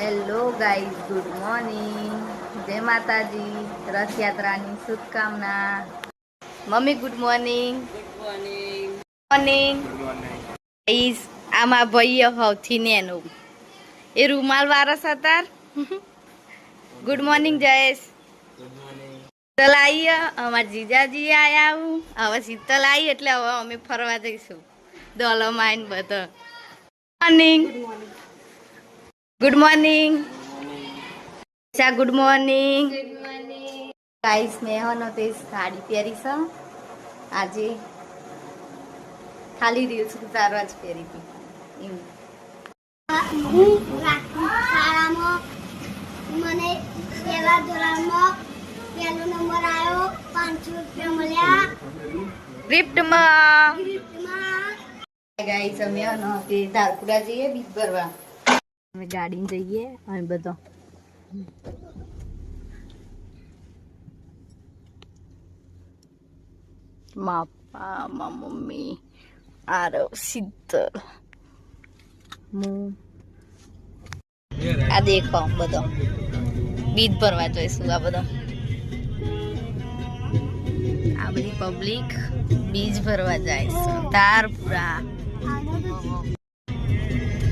Hello guys good morning જય માતાજી. રથયાત્રાની શુભકામના. Mummy good morning morning guys આમાં ભાઈ સૌથી નેનું. એ રૂમાલ વારસ હતા ગુડ મોર્નિંગ જયેશ. શીતલ આવી અમાર જીજાજી આયા હું. હવે શીતલ આવી એટલે હવે અમે ફરવા જઈશું. દોલમ આવીને બધા morning good morning Isha good morning guys મેં હનો તે સાડી પહેરી છે. આજે ખાલી રીલ્સ ઉતારવા જ પહેરી હતી. મને પહેલા ધોરણમાં પહેલો નંબર આવ્યો પાંચસો રૂપિયા મળ્યા. ગિફ્ટમાં ગિફ્ટમાં ગાઈસ અમે તે ધારપુરા જઈએ બીજ ભરવા. અમે ગાડીને જઈએ અમે બધો. મા પપ્પા મા મમ્મી, આરવ સિદ્ધર હું આ દેખો બધો. બીજ ભરવા જોઈશું આ બધો. આ બધી પબ્લિક બીજ ભરવા જાય તારપુરા.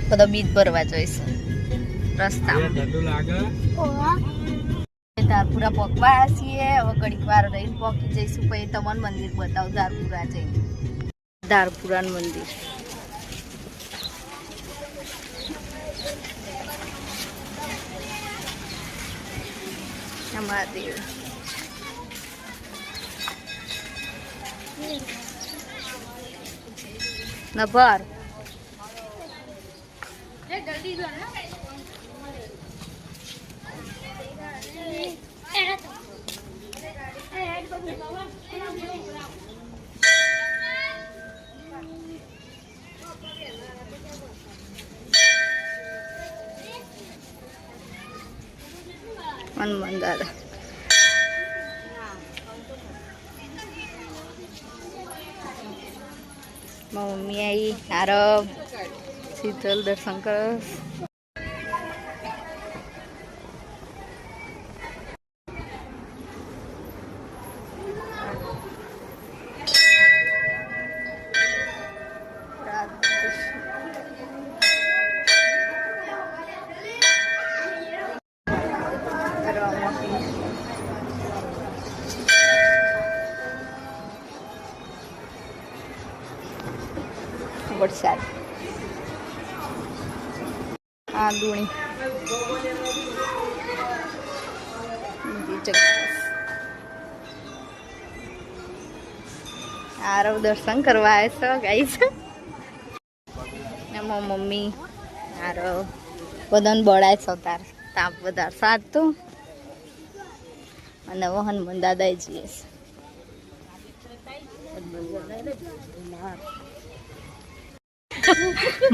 બધો બીજ ભરવા જોઈશું. રસ્તામાં. ધારપુરા પકવા છીએ. હવે ઘડીક વાર રહીને પહોંચી જઈશું. પછી તમને મંદિર બતાવું ધારપુરા જઈને. ધારપુરા મંદિર. મહાદેવ. નભર હનુમાન દાદા મમ્મી આવી આરવ શીતલ દર્શન કરસ વરસાદ. આ જગ્યા. આરવ દર્શન કરવા આવ્યો છે ગાઈસ એમાં મમ્મી આરવ બધાને બળાય છે તાર તાપ વધારે સાચતું અને હવે હનુમાન દાદા જઈએ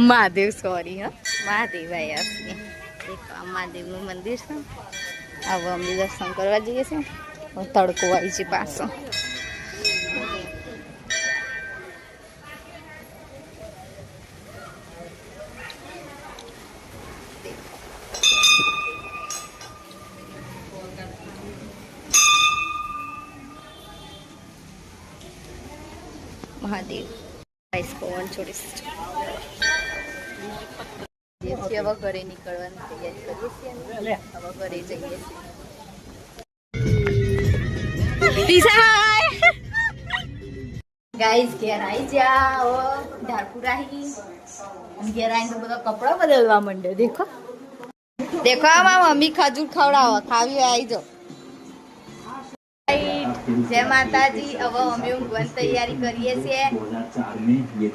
મહાદેવ સોરી હા. મહાદેવ આવ્યા છીએ એક મહાદેવનું મંદિર છે. હવે અમે દર્શન કરવા જઈએ છીએ. તડકો આવી છે પાછો. મહાદેવ. ગાઈસ પવન છોડીશ જે છે હવે ઘરે નીકળવાની તૈયારી કરીએ છીએ હવે ઘરે જઈએ છીએ. ગાઈસ ઘેર આવી જાઓ. ધારપુર આવી અને ઘેર આવીને તો બધા કપડો બદલવા માંડ્યો દેખો. દેખો આમાં મમ્મી ખજૂર ખવડાવો. ખાવી આવી જાઓ. જય માતાજી. હવે અમે ઊંઘવાની તૈયારી કરીએ છીએ.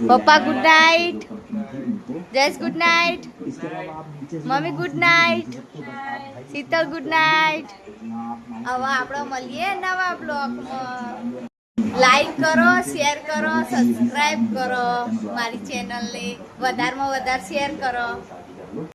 Papa good night Jayesh good night mummy good night Sheetal good night હવે આપણે મળીએ નવા બ્લોગમાં લાઈક કરો શેર કરો સબસ્ક્રાઈબ કરો મારી ચેનલને વધારેમાં વધારે શેર કરો